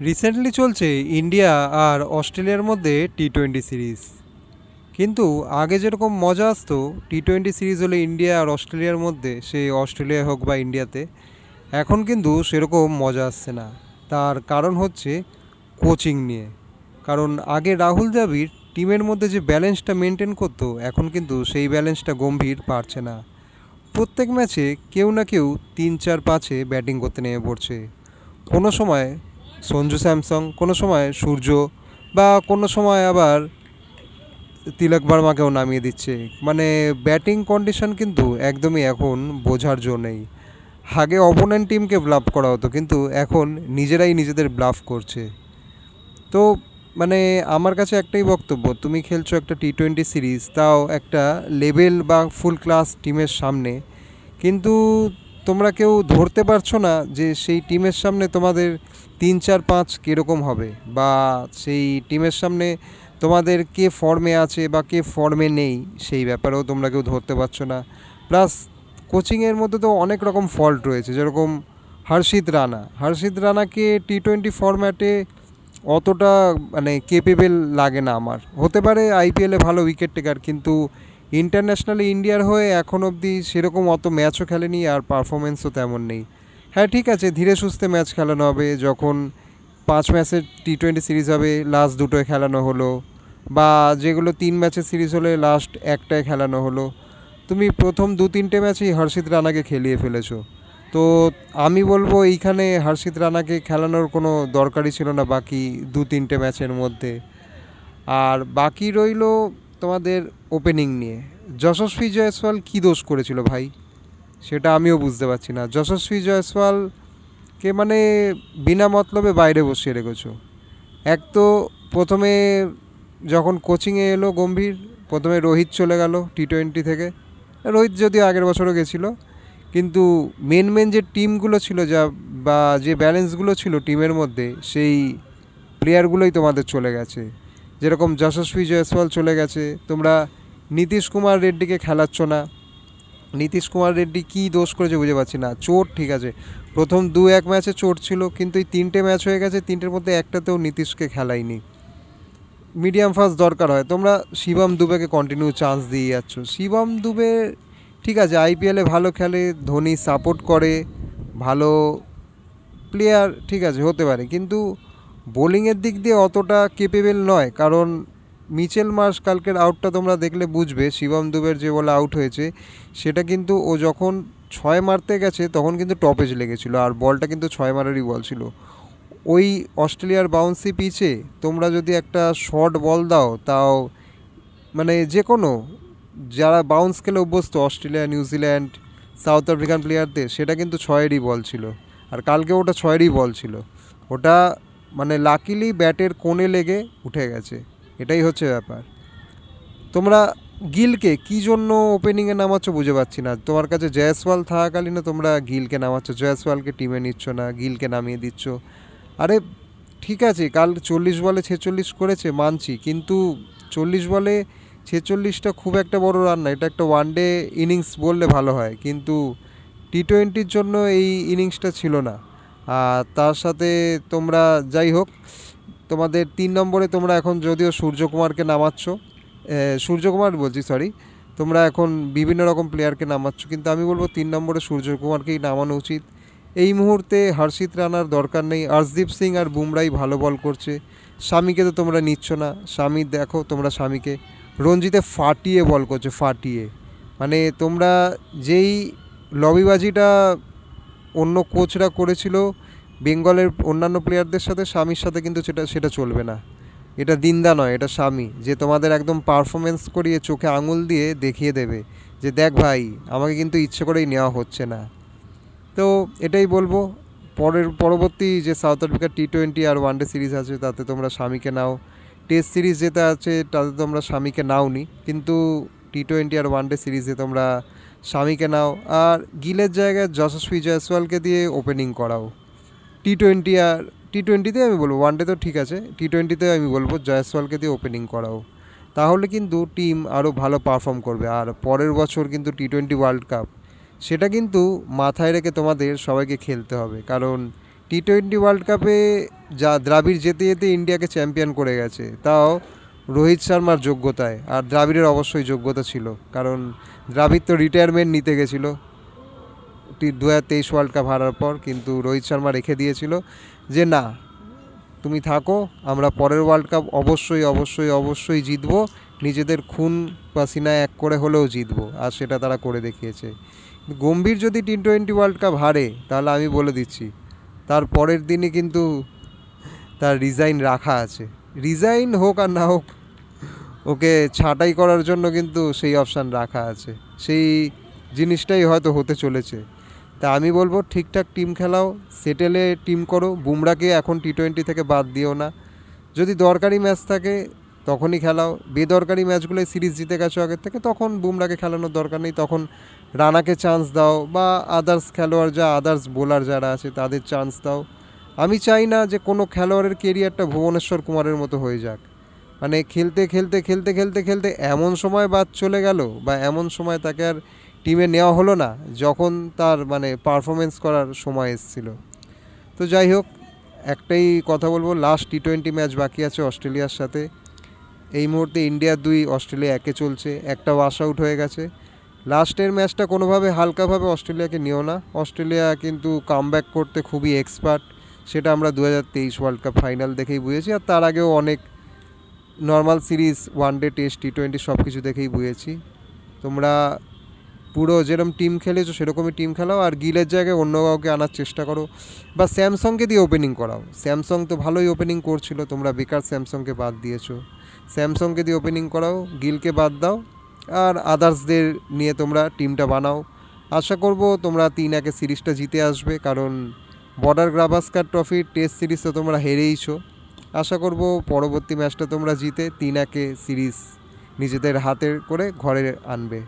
Recently চলছে India আর অস্ট্রেলিয়ার মধ্যে টি টোয়েন্টি সিরিজ কিন্তু আগে যেরকম মজা আসতো টি টোয়েন্টি সিরিজ হলে ইন্ডিয়া আর অস্ট্রেলিয়ার মধ্যে সে অস্ট্রেলিয়া হোক বা ইন্ডিয়াতে এখন কিন্তু সেরকম মজা আসছে না। তার কারণ হচ্ছে কোচিং নিয়ে। কারণ আগে রাহুল দ্রাবিড় টিমের মধ্যে যে ব্যালেন্সটা মেনটেন করতো, এখন কিন্তু সেই ব্যালেন্সটা গম্ভীর পারছে না। প্রত্যেক ম্যাচে কেউ না কেউ তিন চার পাঁচে ব্যাটিং করতে নেমে পড়ছে। কোনো সময় সঞ্জু স্যামসং, কোনো সময় সূর্য বা কোনো সময় আবার তিলক বার্মাকেও নামিয়ে দিচ্ছে। মানে ব্যাটিং কন্ডিশন কিন্তু একদমই এখন বোঝার জো নেই। আগে অপোনেন্ট টিমকে ব্লাফ করা হতো, কিন্তু এখন নিজেরাই নিজেদের ব্লাফ করছে। তো মানে আমার কাছে একটাই বক্তব্য, তুমি খেলছো একটা টি টোয়েন্টি সিরিজ তাও একটা লেভেল বা ফুল ক্লাস টিমের সামনে। কিন্তু তোমরা কেউ ধরতে পারছ না যে সেই টিমের সামনে তোমাদের তিন, চার, পাঁচ কীরকম হবে? বা সেই টিমের সামনে তোমাদের কে ফর্মে আছে বা কে ফর্মে নেই, সেই ব্যাপারেও তোমরা কেউ ধরতে পারছ না। প্লাস কোচিংয়ের মধ্যে তো অনেক রকম ফল্ট রয়েছে, যেরকম হর্ষিত রানা। হর্ষিত রানাকে টি টোয়েন্টি ফর্ম্যাটে অতটা মানে কেপেবল লাগে না আমার। হতে পারে আইপিএলে ভালো উইকেট টেকার কিন্তু ইন্টারন্যাশনালি ইন্ডিয়ার হয়ে এখন অবধি সেরকম অত ম্যাচও খেলেনি আর পারফরমেন্সও তেমন নেই। হ্যাঁ ঠিক আছে, ধীরে সুস্থে ম্যাচ খেলানো হবে যখন পাঁচ ম্যাচের টি টোয়েন্টি সিরিজ হবে লাস্ট দুটোয় খেলানো হলো, বা যেগুলো তিন ম্যাচের সিরিজ হলে লাস্ট একটায় খেলানো হলো। তুমি প্রথম দু তিনটে ম্যাচেই হর্ষিত রানাকে খেলিয়ে ফেলেছো। তো আমি বলব এইখানে হর্ষিত রানাকে খেলানোর কোনো দরকারই ছিল না বাকি দু তিনটে ম্যাচের মধ্যে। আর বাকি রইল তোমাদের ওপেনিং নিয়ে। যশস্বী জয়সওয়াল কী দোষ করেছিল ভাই? সেটা আমিও বুঝতে পারছি না। যশস্বী জয়সওয়ালকে মানে বিনা মতলবে বাইরে বসিয়ে রেখেছো। এক তো প্রথমে যখন কোচিংয়ে এলো গম্ভীর, প্রথমে রোহিত চলে গেল টি টোয়েন্টি থেকে। রোহিত যদিও আগের বছরও গেছিল, কিন্তু মেন মেন যে টিমগুলো ছিল যা বা যে ব্যালেন্সগুলো ছিল টিমের মধ্যে, সেই প্লেয়ারগুলোই তোমাদের চলে গেছে। যেরকম যশস্বী জয়সওয়াল চলে গেছে, তোমরা নীতিশ কুমার রেড্ডিকে খেলাচ্ছ না। নীতিশ কুমার রেড্ডি কী দোষ করেছে বুঝে পাচ্ছি না। চোট ঠিক আছে। প্রথম দু এক ম্যাচে চোট ছিল, কিন্তু এই তিনটে ম্যাচ হয়ে গেছে, তিনটের মধ্যে একটাতেও নীতিশকে খেলায়নি। মিডিয়াম ফাস্ট দরকার হয়। তোমরা শিবম দুবেকে কন্টিনিউ চান্স দিয়ে যাচ্ছ। শিবম দুবে ঠিক আছে আইপিএলে ভালো খেলে, ধোনি সাপোর্ট করে, ভালো প্লেয়ার ঠিক আছে, হতে পারে। কিন্তু বোলিংয়ের দিক দিয়ে অতটা কেপেবল নয়, কারণ মিচেল মার্স কালকের আউটটা তোমরা দেখলে বুঝবে, শিবম দুবের যে বলে আউট হয়েছে, সেটা কিন্তু ও যখন ছয় মারতে গেছে তখন কিন্তু টপেজ লেগেছিলো, আর বলটা কিন্তু ছয় মারারই বল ছিল। ওই অস্ট্রেলিয়ার বাউন্সি পিচে তোমরা যদি একটা শর্ট বল দাও, তাও মানে যে কোনো যারা বাউন্স খেলে অভ্যস্ত, অস্ট্রেলিয়া নিউজিল্যান্ড সাউথ আফ্রিকান প্লেয়ারদের সেটা কিন্তু ছয়েরই বল ছিল, আর কালকে ওটা ছয়েরই বল ছিল। ওটা মানে লাকিলি ব্যাটের কোণে লেগে উঠে গেছে। এটাই হচ্ছে ব্যাপার। তোমরা গিলকে কী জন্য ওপেনিংয়ে নামাচ্ছ বুঝে পাচ্ছি না। তোমার কাছে জয়সওয়াল থাকাকালীনও তোমরা গিলকে নামাচ্ছ। জয়সওয়ালকে টিমে নিচ্ছ না, গিলকে নামিয়ে দিচ্ছ। আরে ঠিক আছে, কাল চল্লিশ বলে ছেচল্লিশ করেছে, মানছি। কিন্তু চল্লিশ বলে ছেচল্লিশটা খুব একটা বড় রান না। এটা একটা ওয়ান ডে ইনিংস বললে ভালো হয়। কিন্তু টি টোয়েন্টির জন্য এই ইনিংসটা ছিল না। তার সাথে তোমরা যাই হোক, তোমাদের তিন নম্বরে তোমরা এখন যদিও সূর্যকুমারকে নামাচ্ছ সূর্যকুমার বলছি সরি তোমরা এখন বিভিন্ন রকম প্লেয়ারকে নামাচ্ছ, কিন্তু আমি বলব তিন নম্বরে সূর্যকুমারকেই নামানো উচিত। এই মুহূর্তে হর্ষিত রানার দরকার নেই অর্শদীপ সিং আর বুমরাই ভালো বল করছে, স্বামীকে তো তোমরা নিচ্ছ না, স্বামী দেখো তোমরা স্বামীকে, রঞ্জিতে ফাটিয়ে বল করছে, ফাটিয়ে। মানে তোমরা যেই লবিবাজিটা অন্য কোচরা করেছিল বেঙ্গলের অন্যান্য প্লেয়ারদের সাথে, স্বামীর সাথে কিন্তু সেটা সেটা চলবে না। এটা দিন্দা নয়, এটা স্বামী। যে তোমাদের একদম পারফরমেন্স করিয়ে চোখে আঙুল দিয়ে দেখিয়ে দেবে যে, দেখ ভাই, আমাকে কিন্তু ইচ্ছে করেই নেওয়া হচ্ছে না। তো এটাই বলব, পরের, পরবর্তী যে সাউথ আফ্রিকার টি টোয়েন্টি আর ওয়ানডে সিরিজ আছে, তাতে তোমরা স্বামীকে নাও। টেস্ট সিরিজ যেটা আছে, তাতে তোমরা স্বামীকে নাওনি। কিন্তু টি টোয়েন্টি আর ওয়ানডে সিরিজে তোমরা স্বামীকে নাও আর গিলের জায়গায় যশস্বী জয়সওয়ালকে দিয়ে ওপেনিং করাও। টি টোয়েন্টি আর টি টোয়েন্টিতে আমি বলব ওয়ানডে তো ঠিক আছে টি টোয়েন্টিতে আমি বলব জয়সওয়ালকে দিয়ে ওপেনিং করাও। তাহলে কিন্তু টিম আরও ভালো পারফর্ম করবে। আর পরের বছর কিন্তু টি টোয়েন্টি ওয়ার্ল্ড কাপ সেটা কিন্তু মাথায় রেখে তোমাদের সবাইকে খেলতে হবে। কারণ টি টোয়েন্টি ওয়ার্ল্ড কাপে যা দ্রাবিড় যেতে যেতে ইন্ডিয়াকে চ্যাম্পিয়ন করে গেছে, তাও রোহিত শর্মার যোগ্যতায়। আর দ্রাবিড়ের অবশ্যই যোগ্যতা ছিল। কারণ দ্রাবিড় তো রিটায়ারমেন্ট নিতে গেছিল। দু হাজার তেইশ ওয়ার্ল্ড কাপ হারার পর কিন্তু রোহিত শর্মা রেখে দিয়েছিল যে, না, তুমি থাকো, আমরা পরের ওয়ার্ল্ড কাপ অবশ্যই অবশ্যই অবশ্যই জিতবো। নিজেদের খুন পাসিনা এক করে হলেও জিতবো। আর সেটা তারা করে দেখিয়েছে। গম্ভীর যদি টি টোয়েন্টি ওয়ার্ল্ড কাপ হারে, তাহলে আমি বলে দিচ্ছি, তার পরের দিনই কিন্তু তার রিজাইন রাখা আছে। রিজাইন হোক আর না হোক ওকে ছাঁটাই করার জন্য কিন্তু সেই অপশান রাখা আছে। সেই জিনিসটাই হয়তো হতে চলেছে। তা আমি বলব, ঠিকঠাক টিম খেলাও সেটেলে টিম করো। বুমরাকে এখন টি টোয়েন্টি থেকে বাদ দিও না। যদি দরকারি ম্যাচ থাকে, তখনই খেলাও। বেদরকারি ম্যাচগুলোয় সিরিজ জিতে গেছো আগের থেকে, তখন বুমরাকে খেলানোর দরকার নেই। তখন রানাকে চান্স দাও বা আদার্স খেলোয়াড় যা আদার্স বোলার যারা আছে, তাদের চান্স দাও। আমি চাই না যে কোনো খেলোয়াড়ের কেরিয়ারটা ভুবনেশ্বর কুমারের মতো হয়ে যাক। মানে খেলতে খেলতে খেলতে খেলতে খেলতে এমন সময় বাদ চলে গেল বা এমন সময় তাকে আর টিমে নেওয়া হলো না যখন তার মানে পারফরমেন্স করার সময় এসেছিল। তো যাই হোক, একটাই কথা বলব লাস্ট টি টোয়েন্টি ম্যাচ বাকি আছে অস্ট্রেলিয়ার সাথে। এই মুহূর্তে ইন্ডিয়া দুই, অস্ট্রেলিয়া একে চলছে একটা ওয়াশ আউট হয়ে গেছে। লাস্টের ম্যাচটা কোনোভাবে হালকাভাবে অস্ট্রেলিয়াকে নিও না। অস্ট্রেলিয়া কিন্তু কামব্যাক করতে খুবই এক্সপার্ট সেটা আমরা দু হাজার তেইশ ওয়ার্ল্ড কাপ ফাইনাল দেখেই বুঝেছি, আর তার আগেও অনেক normal series one day test T twenty সব কিছু দেখেই বুঝেছি। তোমরা পুরো যেরকম টিম খেলেছো, সেরকমই টিম খেলাও, আর গিলের জায়গায় অন্য কাউকে আনার চেষ্টা করো। বা স্যামসংকে দিয়ে ওপেনিং করাও। স্যামসং তো ভালোই ওপেনিং করছিল, তোমরা বেকার স্যামসংকে বাদ দিয়েছ। স্যামসংকে দিয়ে ওপেনিং করাও গিলকে বাদ দাও, আর আদার্সদের নিয়ে তোমরা টিমটা বানাও। আশা করব তোমরা তিন একে সিরিজটা জিতে আসবে, কারণ বর্ডার গ্রাভাস্কার ট্রফির টেস্ট সিরিজ তো তোমরা হেরেইছো। আশা করব পরবর্তী ম্যাচটা তোমরা জিতে তিন একে সিরিজ নিজেদের হাতের করে ঘরে আনবে।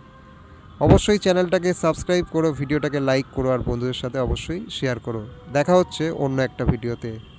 অবশ্যই চ্যানেলটাকে সাবস্ক্রাইব করো, ভিডিওটাকে লাইক করো আর বন্ধুদের সাথে অবশ্যই শেয়ার করো। দেখা হচ্ছে অন্য একটা ভিডিওতে।